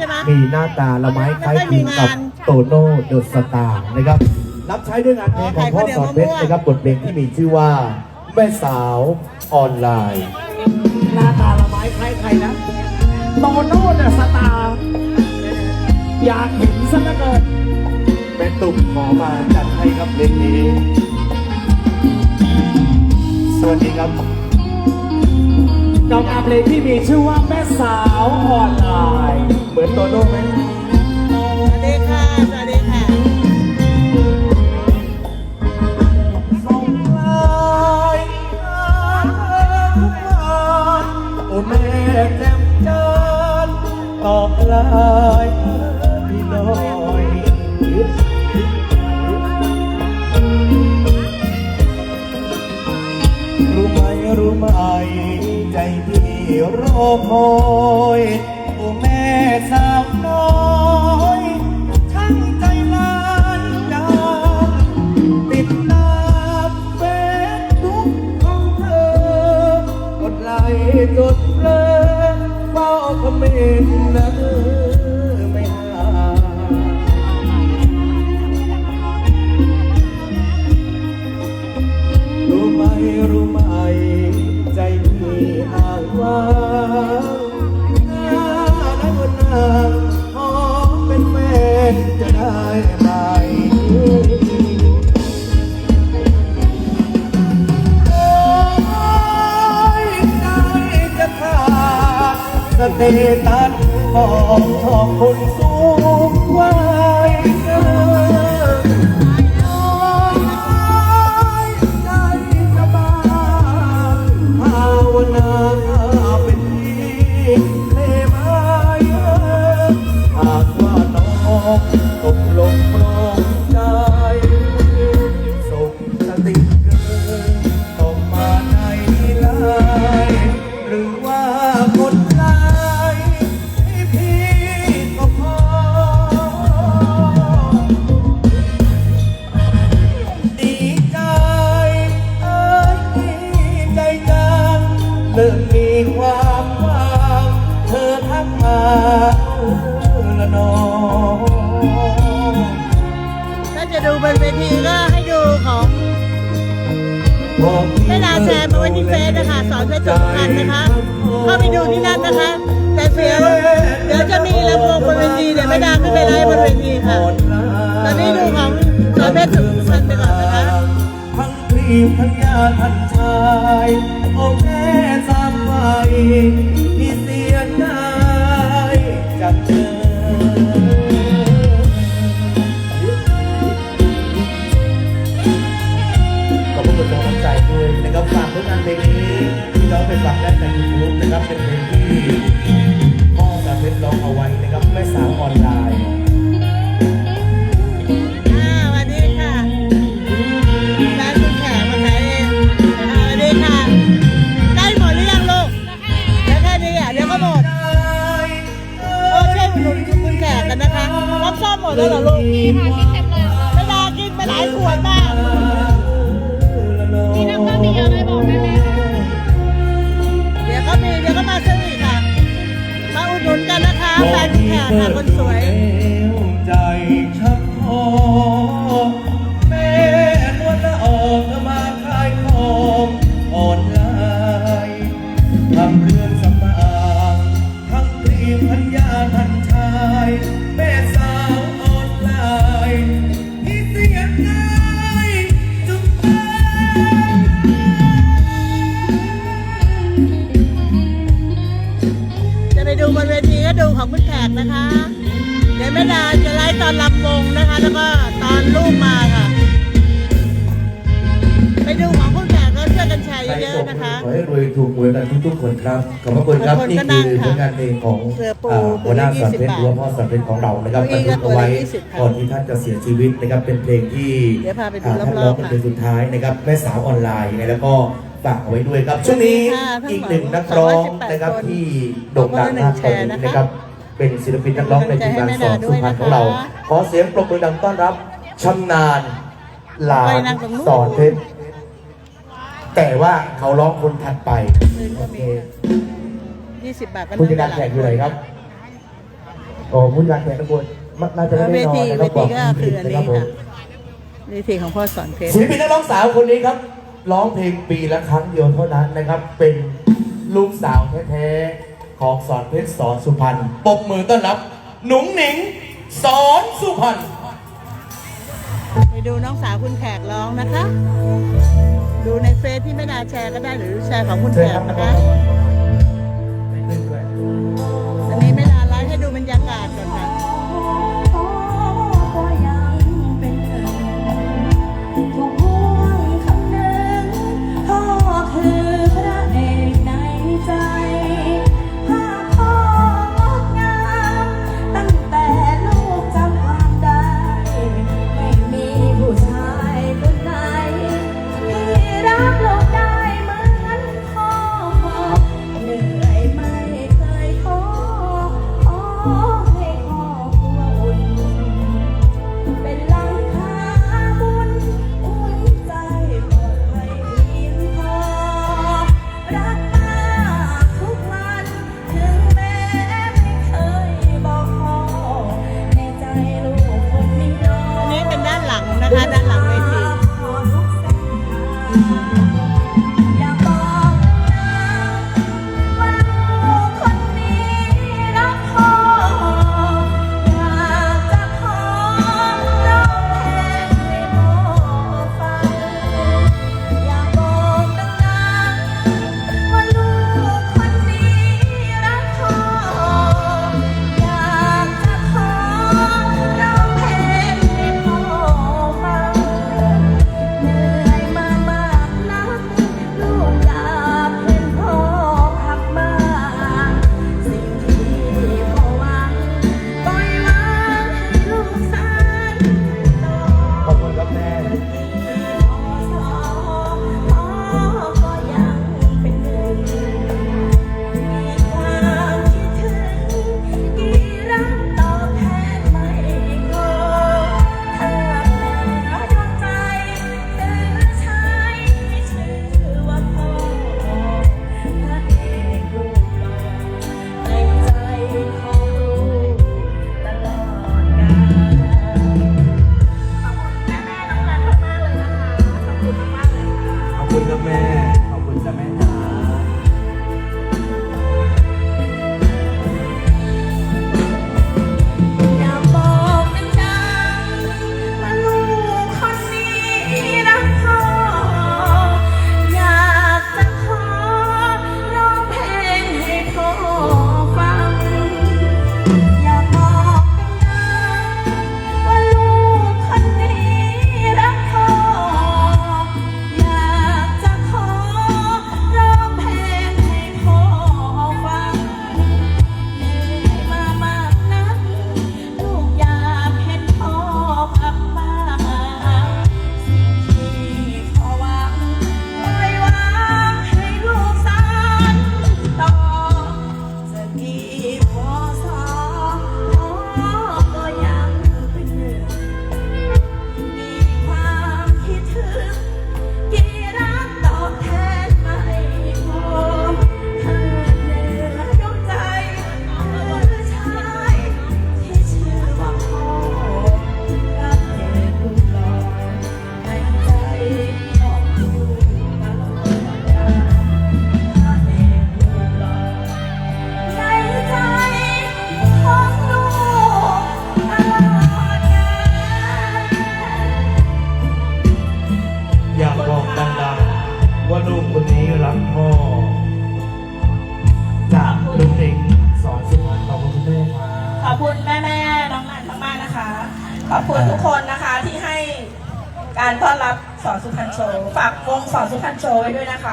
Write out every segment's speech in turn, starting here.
ใช่ไหมมีหน้าตาละไม้คล้ายคลึงกับโตโน่เดอะสตาร์นะครับ รับใช้ด้วยงานเพลงของพ่อสอนเพชรนะครับบทเพลงที่มีชื่อว่า แม่สาวออนไลน์ หน้าตาละไม้คล้ายใครนะโตโน่เดอะสตาร์อยากเห็นซะเหลือเกินแม่ตุ่มขอมาจัดให้ครับเพลงนี้ สวัสดีครับกับงานเพลงที่มีชื่อว่าแม่สาวออนไลน์เห มือนโตโน่ไหมสวัสดีค่ะ สวัสดีค่ะส่งไลน์หาทุกวันโอ้แม่แจ่มจันทร์ตอบไลน์พี่น้อยรู้ไหมรู้ไหมใจพี่รอคอย จดเพลินเฝ้าคอมเมนต์น เตตัสของทองคนสูง บนเวทีก็ให้ดูของแม่ดาแชร์มาไว้ที่เฟซนะคะสอนเพชรสุพรรณนะคะเข้าไปดูที่นั่นนะคะ แต่เสียงเดี๋ยวจะมีลำโพงบนเวทีเดี๋ยวแม่ดาขึ้นไปไลฟ์บนเวทีค่ะตอนนี้ดูของสอนเพชรสุพรรณไปก่อนนะคะทั้งพรีทั้งยาทันชายโอ้แม่สามไว้ที่เสียดา ผลงานเพลงนี้ที่เราไปฟังได้ในยูทูบนะครับเป็นเพลงที่พ่อกับเพชรร้องเอาไว้นะครับแม่สาวออนไลน์อ่าสวัสดีค่ะร้านคุ Nah, เยส่อะงๆนะคะขอให้รวยถูกหวยกันทุกๆคนครับขอบพระคุณครับบางคนนี่ก็นั่คืงอค่ะผลงานเพลงของเสือปูอ่าหัวหน้าสอนเพชร20หรือว่าพ่อสอนเพชรของเรานะครับเก้าอี้บันทึกเอาไว้ก็ตัวละ20ค่ะก่อนที่ท่านจะเสียชีวิตนะครับเป็นเพลงที่เดี๋ยวพาไปดูอ่ท่านรร้ออบงๆเป็นค่ะเพลงสุดท้ายนะครับแม่สาวออนไลน์นะแล้วก็ฝากเอาไว้ด้วยครับช่วงนี้ค่ะท่านอีกหนึ่งนักร้องนะครับคนที่โด่งดังมากตอนนี้นะครับ เป็นศิลปินนักร้องในทีมงานสอนสุพรรณของเรา ขอเสียงปรบมือดังต้อนรับชำนาญหลานสอนเพชร แต่ว่าเขาร้องคนถัดไปคืนก็มียี่สิบบาทก็ผู้จัดการแขกอยู่ไหนครับโอ้ผู้จัดการแขกตะโกนน่าจะแล้วไม่เวได้นอนทีนะคเวรับทีก็คืออันนี้รับผมค่ะเวทีของพ่อสอนเพชรศิลปินนักร้องสาวคนนี้ครับ ร้องเพลงปีละครั้งเดียวเท่านั้นนะครับ เป็นลูกสาวแท้ๆของสอนเพชรสอนสุพรรณปรบมือต้อนรับ หนุ่งหนิงสอนสุพรรณไปดูน้องสาวคุณแขกร้องนะคะ ดูในเฟซที่ไม่นาแชร์ก็ได้หรือแชร์ของคุณแขญครักบนะคะได้ คุณครับแม่ ขอบคุณจ้ะแม่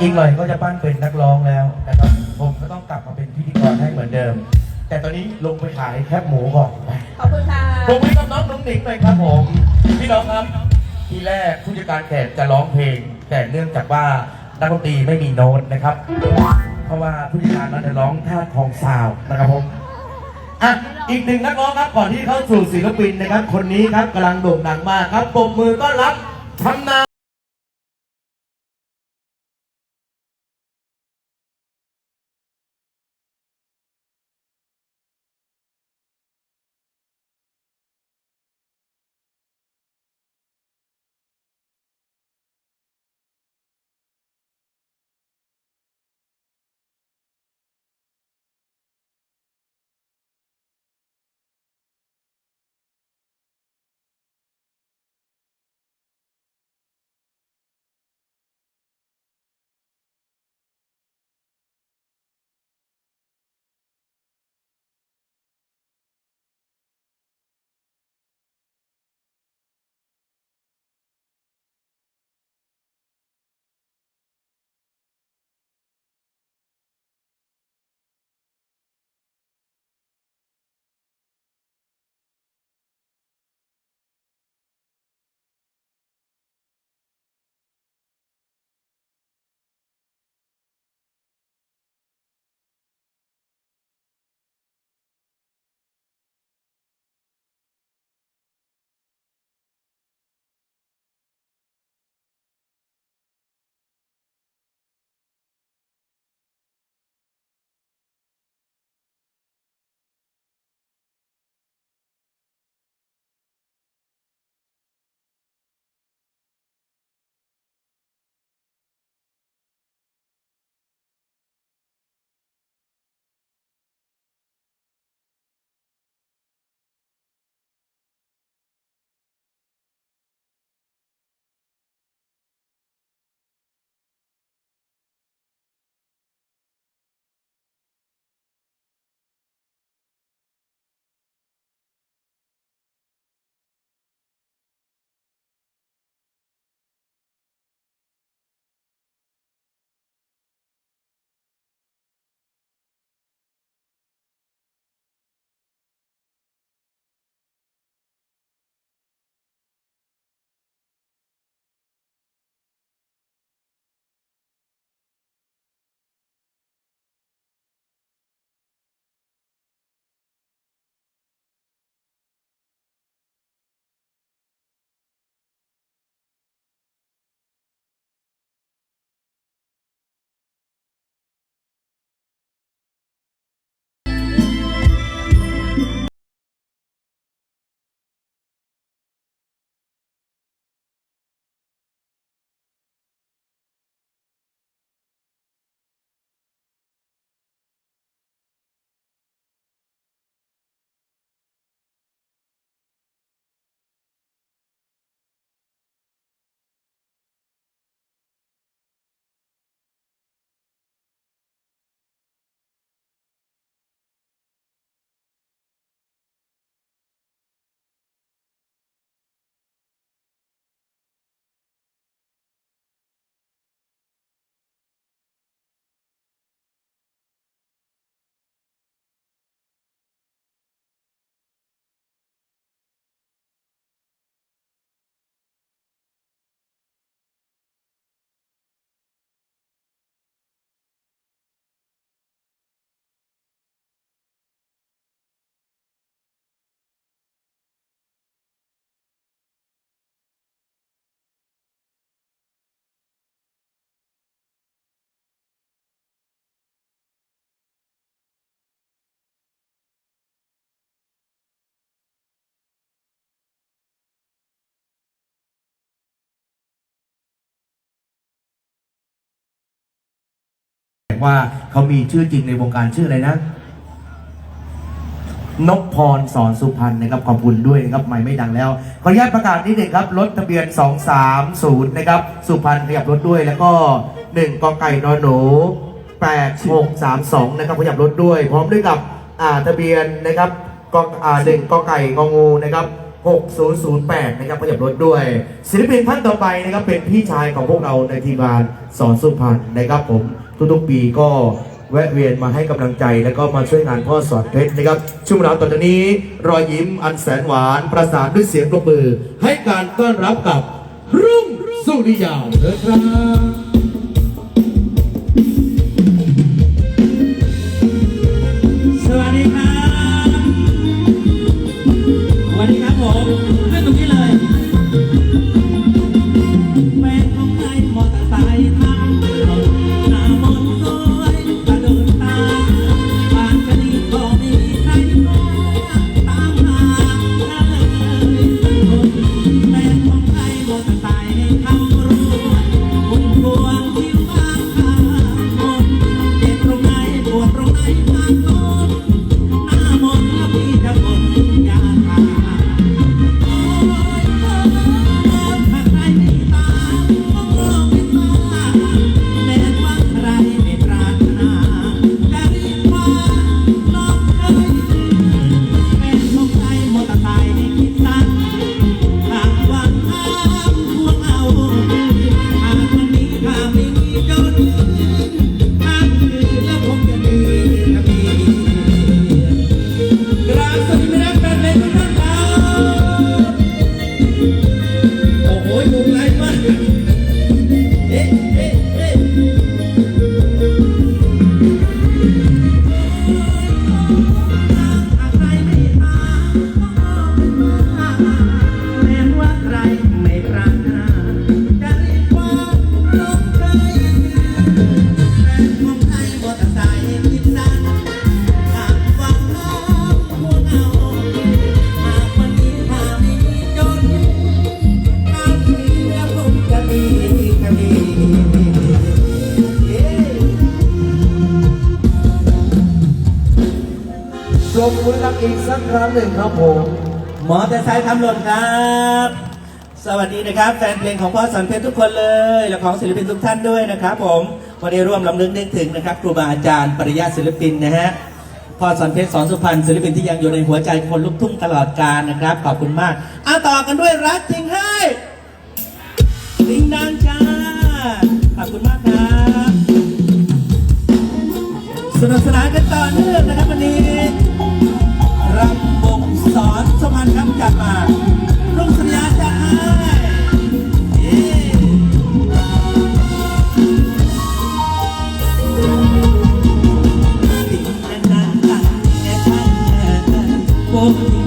อีกหน่อยก็จะปั้นเป็นนักร้องแล้วนะครับผมก็ต้องกลับมาเป็นพิธีกรให้เหมือนเดิม แต่ตอนนี้ลงไปขายแคบหมูก่อนไปขอบคุณค่ะผมให้กับน้องนุ่งหนิงหน่อยครับผมพี่น้องครับทีแรกผู้จัดการแขกจะร้องเพลง แต่เนื่องจากว่านักดนตรีไม่มีโน้ตนะครับ เพราะว่าผู้จัดการนั้นจะร้องท่าคองซาวนะครับผมอะอีกหนึ่งนักร้องครับก่อนที่เข้าสู่ศิลปินนะครับ คนนี้ครับกำลังโด่งดังมากครับปรบมือต้อนรับชำนา ว่าเขามีชื่อจริงในวงการชื่ออะไรนะนพพรสอนสุพรรณนะครับขอบคุณด้วยนะครับไม่ไม่ดังแล้วขออนุญาตประกาศนิดหนึ่งครับรถทะเบียน 230 นะครับสุพรรณขยับรถด้วยแล้วก็ 1กอไก่นอนหนู 8632 นะครับขยับรถด้วย พร้อมด้วยกับอ่าทะเบียนนะครับกออ่า1กอไก่งองูนะครับ6008 นะครับขยับรถด้วย ศิลปินท่านต่อไปนะครับเป็นพี่ชายของพวกเราในทีมงานสอนสุพรรณนะครับผม ทุกๆปีก็แวะเวียนมาให้กำลังใจแล้วก็มาช่วยงานพ่อสอนเพชรนะครับ ช่วงเวลาตอนนี้ รอยยิ้มอันแสนหวานประสานด้วยเสียงปรบมือ ให้การต้อนรับกับรุ่งสุริยาเถิดครับ ครั้งหนึ่งครับผมหมอเตอร์ไซค์ทำหล่นครับ สวัสดีนะครับ แฟนเพลงของพ่อสันเพชรทุกคนเลย และของศิลปินทุกท่านด้วยนะครับ ผมวันนี้ร่วมลำลึกนึกถึงนะครับครูบาอาจารย์ปริญาศิลปินนะฮะพ่อสันเพชรสอนสุพรรณศิลปินที่ยังอยู่ในหัวใจคนลุกทุ่งตลอดกาลนะครับขอบคุณมากอะต่อกันด้วยรักจริงให้ลิงดังจ้าขอบคุณมากครับสนุกสนานกันต่อเนื่องนะครับ สมันครับจัดมาลุงสัญญาจัให้โอ้